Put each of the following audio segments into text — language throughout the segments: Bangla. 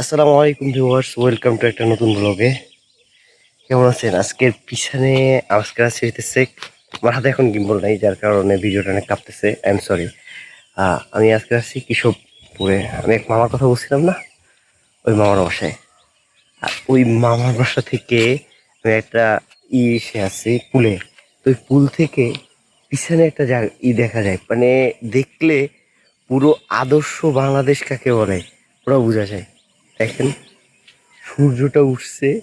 আসসালামু আলাইকুম ভিউয়ার্স, ওয়েলকাম টু একটা নতুন ব্লগে। কেমন আছেন? আজকের পিছনে আজকে আছে হইতেছে, আমার হাতে এখন গিম্বল নাই, যার কারণে ভিডিওটা অনেক কাঁপতেছে। আই এম সরি আমি আজকে আসছি কৃষকপুরে। আমি এক মামার কথা বলছিলাম না? ওই মামার বাসায়। আর ওই মামার বাসা থেকে আমি একটা ই এসে আছি পুলে। তো ওই পুল থেকে পিছনে একটা জায়গা ই দেখা যায়। মানে দেখলে পুরো আদর্শ বাংলাদেশ কাকে বলে? পুরো বোঝা যায়। দেখেন, সূর্যটা উঠছে,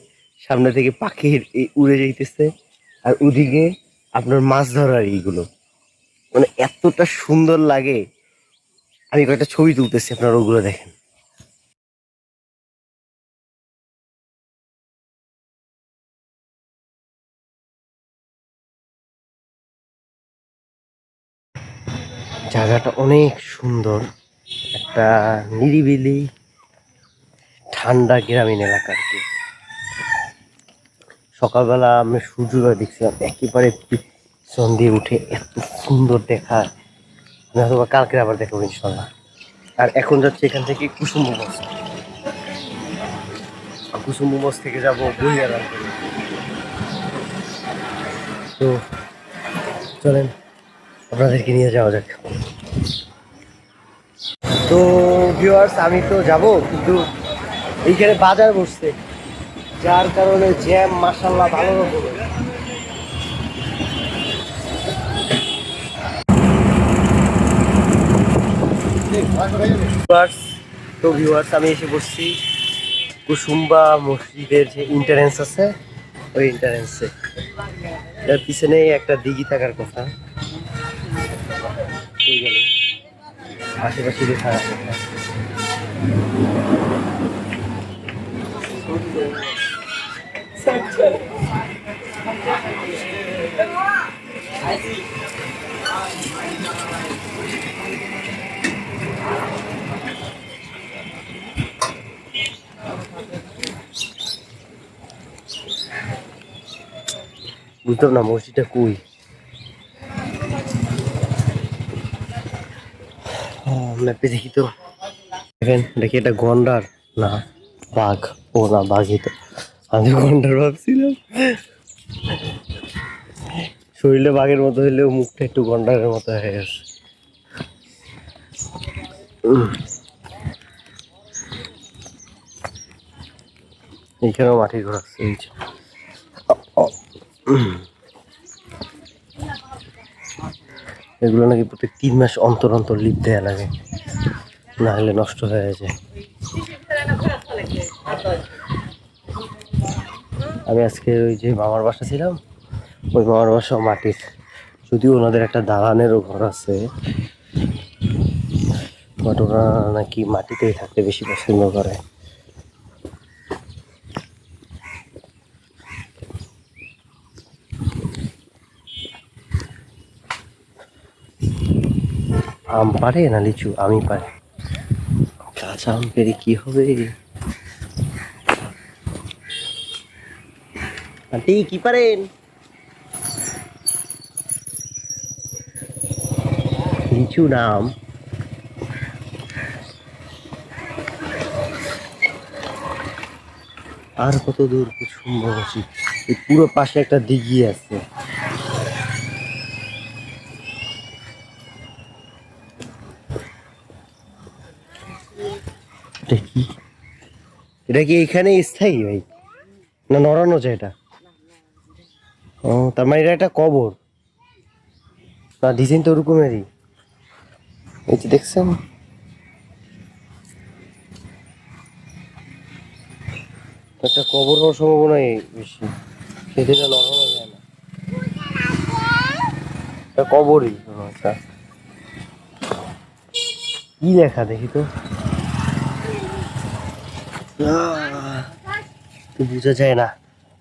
সামনে থেকে পাখির উড়ে যাইতেছে। আর ওদিকে আপনার মাছ ধরার এইগুলো। মানে এতটা সুন্দর লাগে। আমি কয়েকটা ছবি তুলতেছি, আপনারা ওগুলো দেখেন। জায়গাটা অনেক সুন্দর। একটা নিরিবিলি ঠান্ডা গ্রামীণ এলাকা আর কি। সকালবেলা আমি সূর্যোদয় দেখছিলাম, একেবারে দিয়ে উঠে এত সুন্দর দেখা। আমি হয়তো বা কালকে আবার দেখাবো ইনশাল্লাহ আর এখন যাচ্ছে এখান থেকে কুসুম মোমোস কুসুম মোমোস থেকে যাব বইয়ারাম করে তো চলেন, আপনাদেরকে নিয়ে যাওয়া যাক। তো ভিউয়ার্স আমি তো যাব, কিন্তু এইখানে বাজার বসছে। যার কারণে জ্যাম মাসাল্লাহ ভালো ভিউয়ার্স তো ভিউয়ার্স আমি এসে বসছি। কুসুম্বা মসজিদের যে ইন্টারেন্স আছে, ওই ইন্টারেন্সে এর পিছনে একটা দিঘি থাকার কথা। আশেপাশে আছে। বুঝতাম না মসজিদটা কই ম্যাপে দেখি তো দেখেন দেখি এটা গন্ডার না বাঘ, ও না বাঘই তো আমি গন্ডার ভাবছিলাম। শরীরে বাঘের মতো হইলেও মুখটা একটু গন্ডারের মতো হয়ে গেছে। এইখানেও মাটির ঘর আছে এই এগুলো নাকি প্রত্যেক তিন মাস অন্তর অন্তর লিপ দেওয়া লাগে। না হলে নষ্ট হয়ে যায়। আমি আজকে ওই যে মামার বাসা ছিলাম, ওই মামার বাসা মাটির, যদিও ওনাদের একটা দালানেরও ঘর আছে। বাট ওরা নাকি মাটিতেই থাকতে বেশি পছন্দ করে। আম পারে না লিচু? আমি পারি। কাঁচা আম পেরে কি হবে? আন্টি, কি পারেন? লিচু নাম। আর কত দূর আছি। এই পুরো পাশে একটা দিঘি আছে। এটা কি? এটা কি এখানে স্থায়ী ভাই? না নড়ানো যায় এটা? ও, তার মানে এটা একটা কবর। না, ডিজাইন তো ওরকমেরই। এই যে দেখছেন? একটা কবর হওয়ার সম্ভাবনাই বেশি। সেটা নড়ানো যায় না। কবরই। একটা কি লেখা দেখি তো? তো বোঝা যায় না।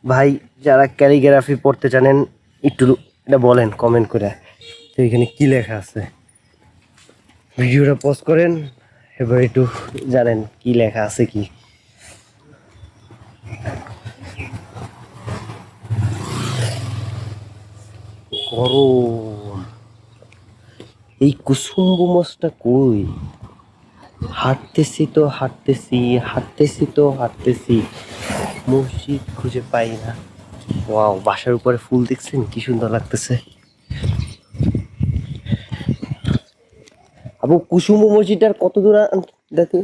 ভাই, যারা ক্যালিগ্রাফি পড়তে জানেন, একটু এটা বলেন কমেন্ট করে। তো এখানে কি লেখা আছে? ভিডিওটা পোস্ট করেন, এবার একটু জানেন কি লেখা আছে কি। গরম। এই কুসুম্ব মাছটা কই? হাঁটতেছি তো হাঁটতেছি হাঁটতেছি তো হাঁটতেছি। মসজিদ খুঁজে পাই না। ওয়াও বাসার উপরে ফুল দেখছেন? কি সুন্দর লাগতেছে। আবু কুসুম মসজিদটার কত দূর দেখি।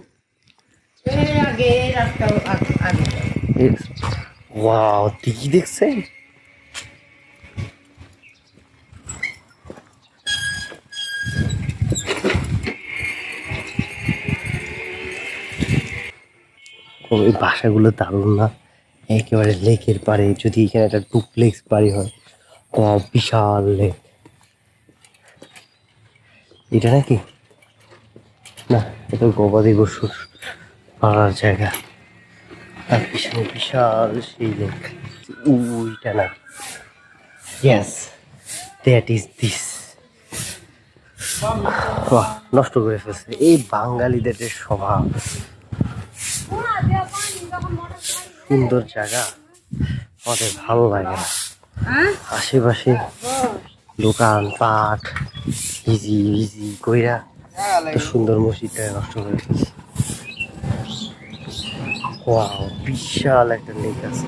ওয়াও দিঘি দেখছেন? ও এই বাসাগুলো দারুণ না? একেবারে লেকের পাড়ে, যদি এখানে একটা ডুপ্লেক্স বাড়ি হয় বিশাল লেক এটা নাকি? না, এটা গবাদি পশুর পাড়ার জায়গা। আর পিছনে বিশাল সেই লেক ওইটা না। ইয়েস দ্যাট ইজ দিস নষ্ট করে ফেলছে। এই বাঙালিদের স্বভাব। সুন্দর জায়গা। আমাদের ভালো লাগে না। আশেপাশে দোকান পাট ইজি ইজি কইরা তো সুন্দর মসজিদটা নষ্ট করে ওয়াও বিশাল একটা লেক আছে।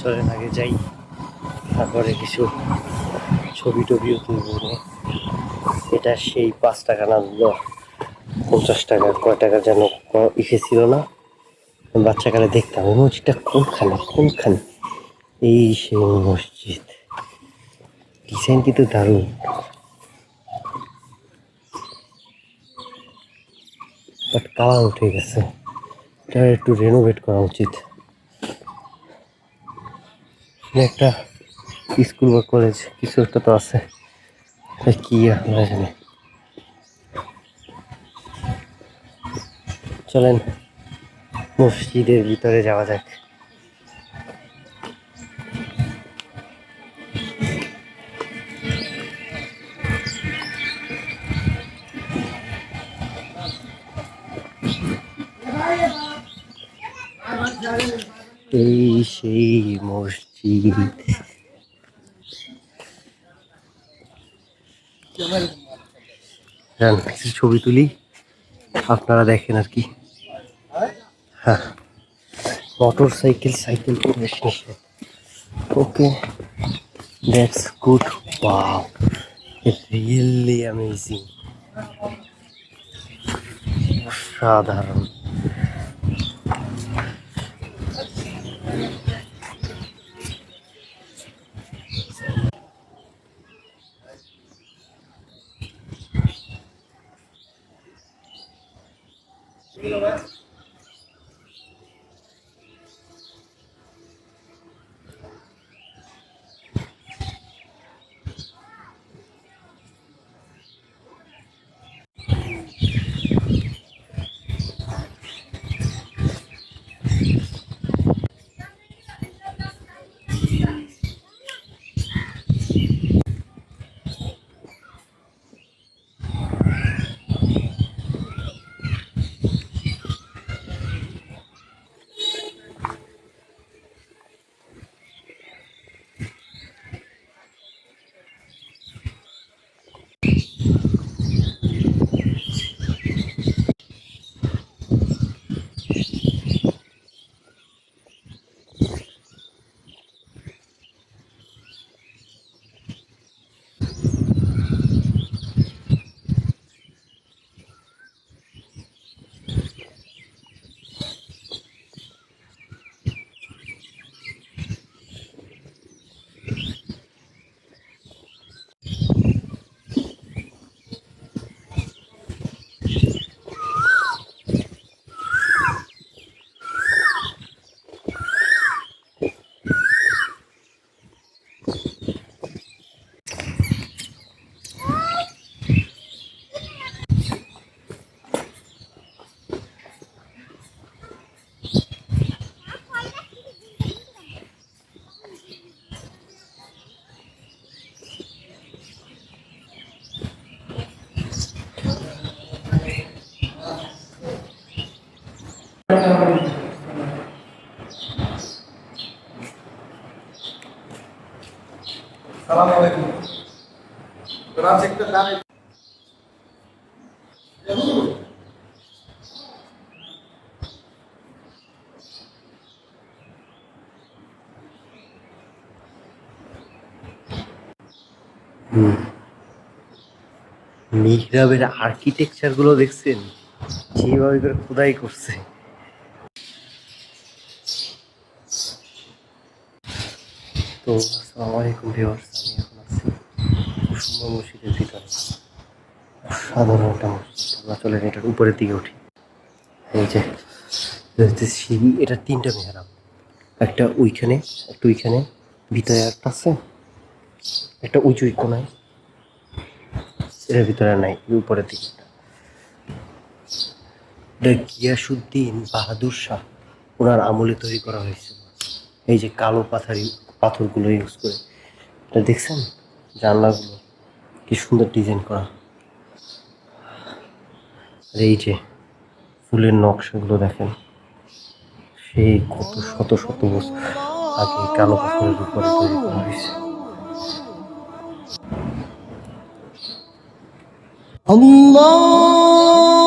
চলেন আগে যাই তারপরে কিছু ছবি টবিও তুলব। এটা সেই পাঁচ টাকা না পঞ্চাশ টাকা, কয় টাকা যেন ইসে ছিল না। বাচ্চাকালে দেখতাম এই মসজিদটা কোনখানে কোনখানে? এই সেই মসজিদ। ডিজাইন কিন্তু দারুণ। বাট কালার উঠে গেছে। এটা একটু রেনোভেট করা উচিত। একটা স্কুল বা কলেজ, কিছু একটা তো আছে। কি জানি। চলেন মসজিদের ভিতরে যাওয়া যাক। এই সেই মসজিদ। ছবি তুলি আপনারা দেখেন আর কি। হ্যাঁ। Motorcycle cycle okay that's good পাও রিয়েলি অ্যামেজিং সাধারণ গ্রামে মিহরাবের আর্কিটেকচারগুলো দেখছেন? যেভাবে করে খোদাই করছে? তো আসসালামু আলাইকুম ভিউয়ার্স মসজিদের ভিতরে। সাধারণ একটা মসজিদ। আমরা চলেন এটার উপরের দিকে উঠি। এই যে এটা তিনটা মেহরাব। একটা ওইখানে একটা ওইখানে, ভিতরে একটা আছে, একটা উঁচু এর ভিতরে নাই উপরের দিকে। গিয়াসুদ্দিন বাহাদুর শাহ, ওনার আমলে তৈরি করা হয়েছে। এই যে কালো পাথারি, পাথরগুলো ইউজ করে। এটা দেখছেন? জানলাগুলো। কি সুন্দর ডিজাইন করা। আর এই যে ফুলের নকশাগুলো দেখেন, সেই কত শত শত বছর আগে কালো পাথরের উপরে তৈরি করা হয়েছে। Allah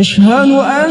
أشهد أن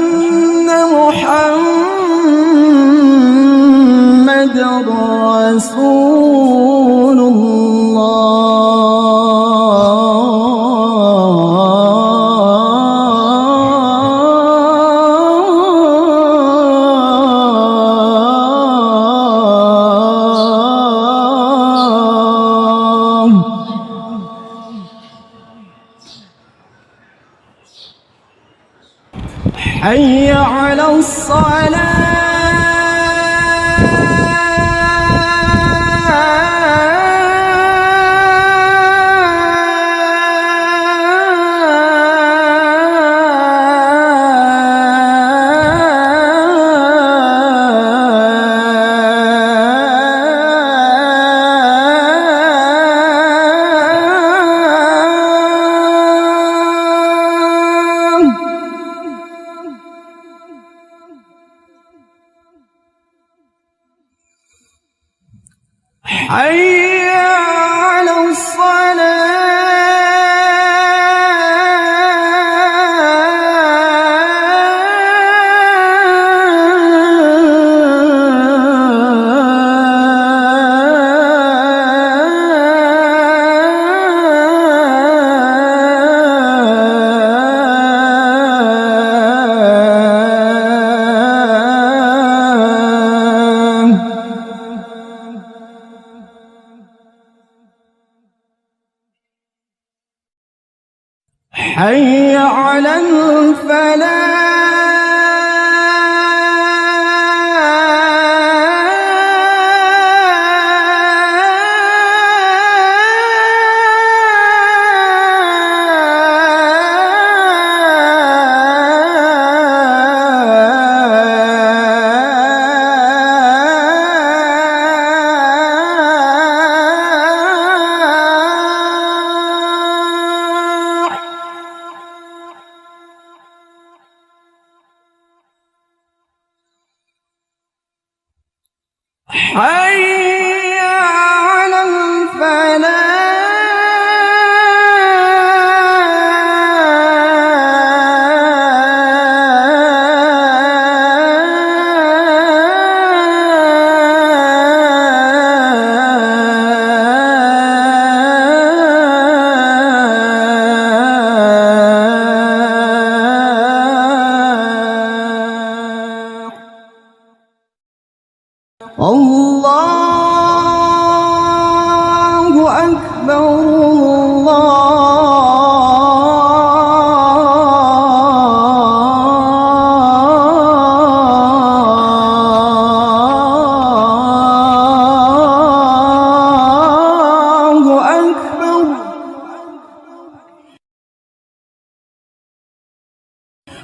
محمد رسول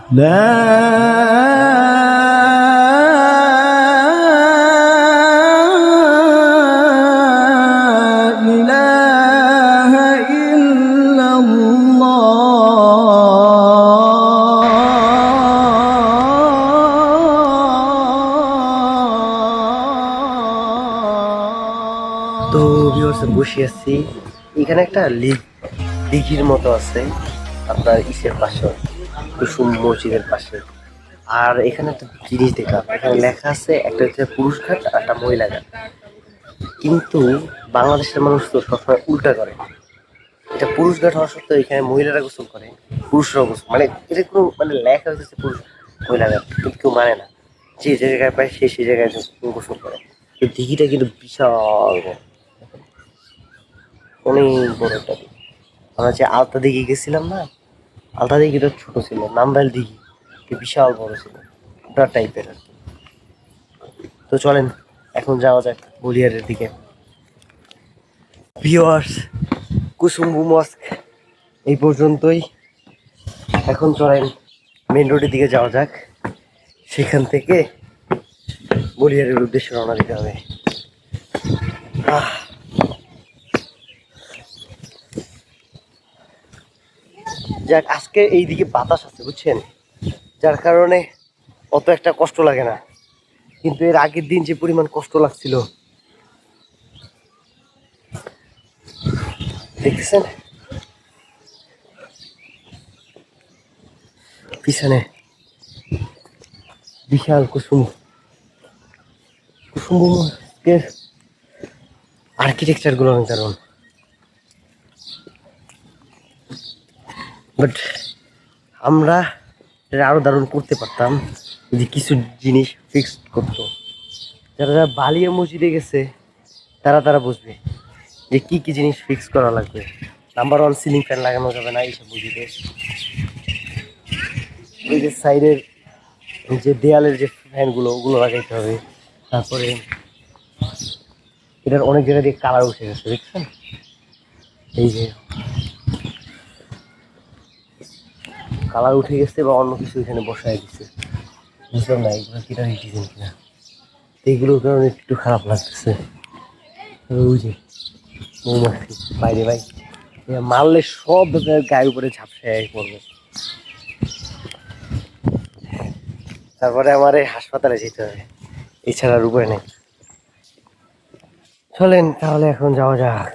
তো ভিউয়ার্স বসে আছি। এখানে একটা লিগ দিঘির মতো আছে। আপনার ইসের পাশে, কুসুম মসজিদের পাশে। আর এখানে একটা জিনিস দেখলাম, এখানে লেখা আছে একটা হচ্ছে পুরুষ ঘাট আর একটা মহিলা ঘাট। কিন্তু বাংলাদেশের মানুষ তো সবসময় উল্টা করে। এটা পুরুষ ঘাট হওয়া সত্ত্বেও এখানে মহিলারা গোসল করে, পুরুষরাও গোসল মানে এটা কোনো মানে লেখা হয়েছে পুরুষ মহিলা ঘাট, কিন্তু কেউ মানে না। যে যে জায়গায় পায়, সে সেই জায়গায় গোসল করে। দিঘিটা কিন্তু বিশাল অনেক বড় একটা দিঘি। আমরা যে আলতা দিঘি গেছিলাম না আলতা দিঘিটা ছোট ছিল নামবাইল দিঘি বিশাল বড় ছিল ওটা টাইপের আর তো চলেন, এখন যাওয়া যাক বলিয়ারের দিকে। ভিওয়ার্স কুসুম্বু মস্ক, এই পর্যন্তই। এখন চলেন মেন রোডের দিকে যাওয়া যাক। সেখান থেকে বলিয়ারের উদ্দেশ্যে রওনা দিতে হবে। আহ! যাক, আজকে এইদিকে বাতাস আছে, বুঝছেন? যার কারণে অত একটা কষ্ট লাগে না। কিন্তু এর আগের দিন যে পরিমাণ কষ্ট লাগছিল। দেখতেছেন? পিছনে বিশাল কুসুম। কুসুমের আর্কিটেকচারগুলো অনেক দারুণ বাট আমরা এটা আরও দারুণ করতে পারতাম যে কিছু জিনিস ফিক্সড করতো। যারা যারা বালিয়া মসজিদে গেছে, তারা তারা বুঝবে যে কি কি জিনিস ফিক্স করা লাগবে। নাম্বার ওয়ান সিলিং ফ্যান লাগানো যাবে না এইসব মসজিদে। এই যে সাইডের যে দেয়ালের যে ফ্যানগুলো ওগুলো লাগাইতে হবে। তারপরে এটার অনেক জায়গা দিয়ে কালার উঠে গেছে, দেখছেন? এই যে কালার উঠে গেছে বা অন্য কিছু এখানে বসায় দিচ্ছে বুঝলাম না, এগুলো কিনা ডিজাইন কিনা। এইগুলোর কারণে একটু খারাপ লাগতেছে। ওই মৌমাছি, বাইরে ভাই। মারলে সব গায়ের উপরে ঝাপসায় পড়বে। তারপরে আমার এই হাসপাতালে যেতে হবে। এছাড়া উপায় নেই। চলেন, তাহলে এখন যাওয়া যাক।